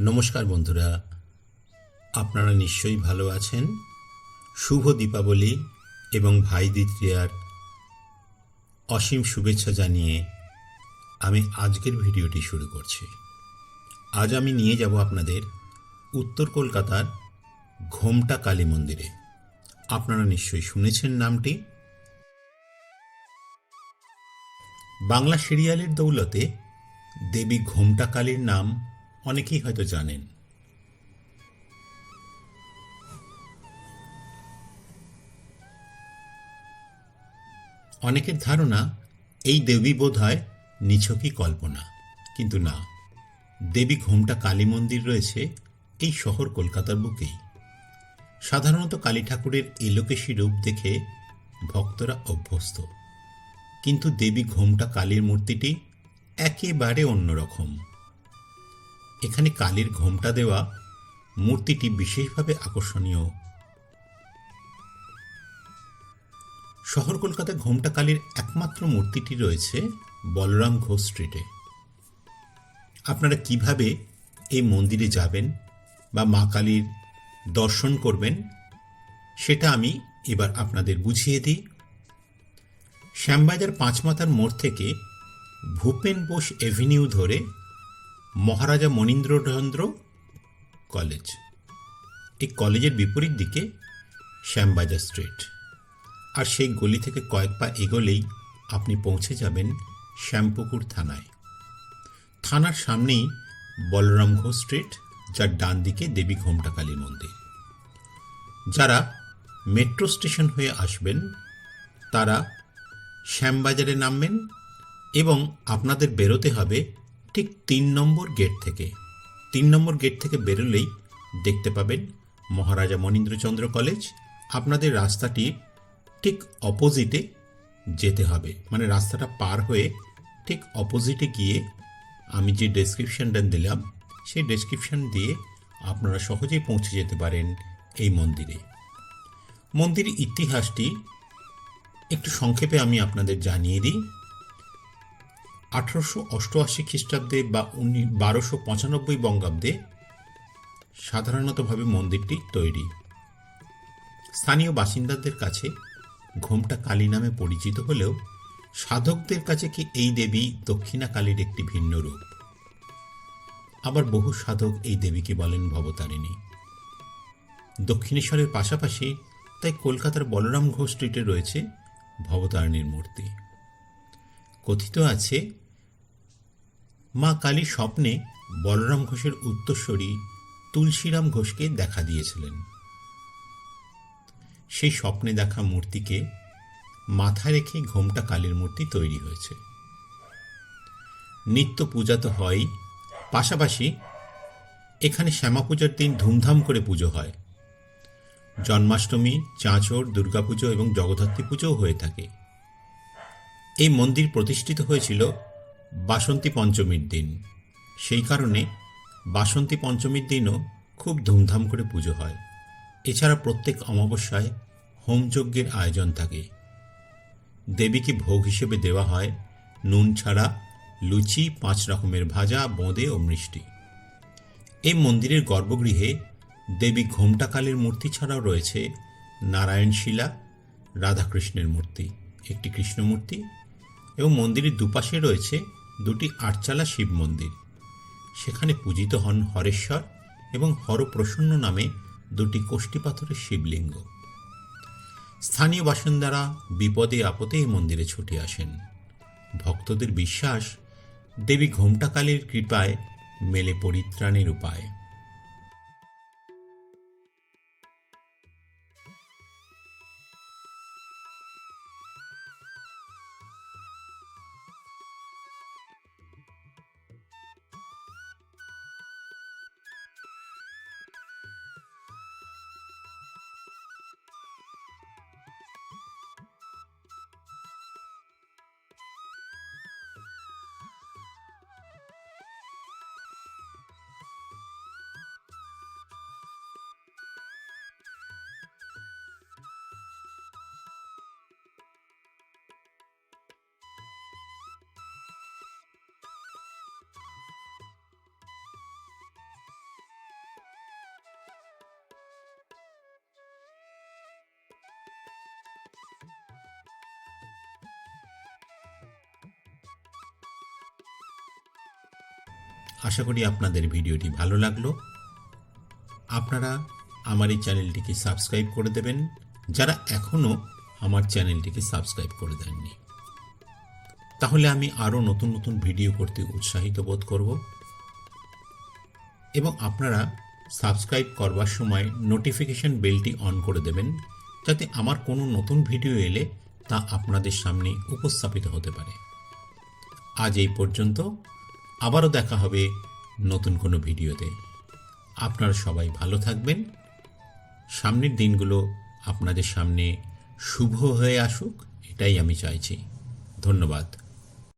নমস্কার বন্ধুরা, আপনারা নিশ্চয়ই ভালো আছেন। শুভ দীপাবলি এবং ভাই দ্বিতীয়ার অসীম শুভেচ্ছা জানিয়ে আমি আজকের ভিডিওটি শুরু করছি। আজ আমি নিয়ে যাব আপনাদের উত্তর কলকাতার ঘোমটা কালী মন্দিরে। আপনারা নিশ্চয়ই শুনেছেন নামটি। বাংলা সিরিয়ালের দৌলতে দেবী ঘোমটা কালীর নাম অনেকেই হয়তো জানেন। অনেকের ধারণা, এই দেবী বোধ হয় নিছকই কল্পনা। কিন্তু না, দেবী ঘোমটা কালী মন্দির রয়েছে এই শহর কলকাতার বুকেই। সাধারণত কালী ঠাকুরের এলোকেশী রূপ দেখে ভক্তরা অভ্যস্ত। কিন্তু দেবী ঘোমটা কালীর মূর্তিটি একেবারে অন্যরকম। এখানে কালীর ঘোমটা দেওয়া মূর্তিটি বিশেষভাবে আকর্ষণীয়। শহর কলকাতায় ঘোমটা কালীর একমাত্র মূর্তিটি রয়েছে বলরাম ঘোষ স্ট্রিটে। আপনারা কীভাবে এই মন্দিরে যাবেন বা মা কালীর দর্শন করবেন, সেটা আমি এবার আপনাদের বুঝিয়ে দিই। শ্যামবাজার পাঁচমাতার মোড় থেকে ভূপেন বোস এভিনিউ ধরে মহারাজা মনীন্দ্রচন্দ্র কলেজ। এই কলেজের বিপরীত দিকে শ্যামবাজার স্ট্রিট। আর সেই গলি থেকে কয়েক পা এগোলেই আপনি পৌঁছে যাবেন শ্যামপুকুর থানায়। থানার সামনেই বলরাম ঘোষ স্ট্রিট, যার ডান দিকে দেবী ঘোমটা কালী মন্দির। যারা মেট্রো স্টেশন হয়ে আসবেন, তারা শ্যামবাজারে নামবেন এবং আপনাদের বেরোতে হবে ঠিক তিন নম্বর গেট থেকে। তিন নম্বর গেট থেকে বেরোলেই দেখতে পাবেন মহারাজা মনীন্দ্রচন্দ্র কলেজ। আপনাদের রাস্তাটি ঠিক অপোজিটে যেতে হবে। মানে রাস্তাটা পার হয়ে ঠিক অপোজিটে গিয়ে আমি যে ডেসক্রিপশনটা দিলাম, সেই ডেসক্রিপশন দিয়ে আপনারা সহজেই পৌঁছে যেতে পারেন এই মন্দিরে। মন্দিরের ইতিহাসটি একটু সংক্ষেপে আমি আপনাদের জানিয়ে দিই। আঠারোশো অষ্টআশি খ্রিস্টাব্দে বা উনি বারোশো পঁচানব্বই বঙ্গাব্দে সাধারণতভাবে মন্দিরটি তৈরি। স্থানীয় বাসিন্দাদের কাছে ঘোমটা কালী নামে পরিচিত হলেও সাধকদের কাছে কি এই দেবী দক্ষিণা কালীর একটি ভিন্ন রূপ? আবার বহু সাধক এই দেবীকে বলেন ভবতারিণী। দক্ষিণেশ্বরের পাশাপাশি তাই কলকাতার বলরাম ঘোষ স্ট্রিটে রয়েছে ভবতারিণীর মূর্তি। কথিত আছে, মা কালী স্বপ্নে বলরাম ঘোষের উত্তরস্বরী তুলসীরাম ঘোষকে দেখা দিয়েছিলেন। সেই স্বপ্নে দেখা মূর্তিকে মাথায় রেখে ঘোমটা কালীর মূর্তি তৈরি হয়েছে। নিত্য পূজা তো হয়ই, পাশাপাশি এখানে শ্যামা পূজার দিন ধুমধাম করে পুজো হয়। জন্মাষ্টমী, চাঁচর, দুর্গাপুজো এবং জগদ্ধাত্রী পুজোও হয়ে থাকে। এই মন্দির প্রতিষ্ঠিত হয়েছিল বাসন্তী পঞ্চমীর দিন। সেই কারণে বাসন্তী পঞ্চমীর দিনও খুব ধুমধাম করে পুজো হয়। এছাড়া প্রত্যেক অমাবস্যায় হোমযজ্ঞের আয়োজন থাকে। দেবীকে ভোগ হিসেবে দেওয়া হয় নুন ছাড়া, লুচি, পাঁচ রকমের ভাজা, বোঁদে ও মিষ্টি। এই মন্দিরের গর্ভগৃহে দেবী ঘোমটাকালীর মূর্তি ছাড়াও রয়েছে নারায়ণ শিলা রাধাকৃষ্ণের মূর্তি, একটি কৃষ্ণ মূর্তি এবং মন্দিরের দুপাশে রয়েছে দুটি আটচালা শিব মন্দির। সেখানে পূজিত হন হরেশ্বর এবং হরপ্রসন্ন নামে দুটি কোষ্ঠী পাথরের শিবলিঙ্গ। স্থানীয় বাসিন্দারা বিপদে আপদে এই মন্দিরে ছুটে আসেন। ভক্তদের বিশ্বাস, দেবী ঘোমটাকালীর কৃপায় মেলে পরিত্রাণের উপায়। আশা করি আপনাদের ভিডিওটি ভালো লাগল। আপনারা আমার এই চ্যানেলটিকে সাবস্ক্রাইব করে দেবেন। যারা এখনও আমার চ্যানেলটিকে সাবস্ক্রাইব করে দেননি। তাহলে আমি আরও নতুন নতুন ভিডিও করতে উৎসাহিত বোধ করব। এবং আপনারা সাবস্ক্রাইব করবার সময় নোটিফিকেশন বেলটি অন করে দেবেন, যাতে আমার কোনো নতুন ভিডিও এলে তা আপনাদের সামনে উপস্থাপিত হতে পারে। আজ এই পর্যন্ত। আবারও দেখা হবে নতুন কোনো ভিডিওতে। আপনারা সবাই ভালো থাকবেন। সামনের দিনগুলো আপনাদের সামনে শুভ হয়ে আসুক, এটাই আমি চাইছি। ধন্যবাদ।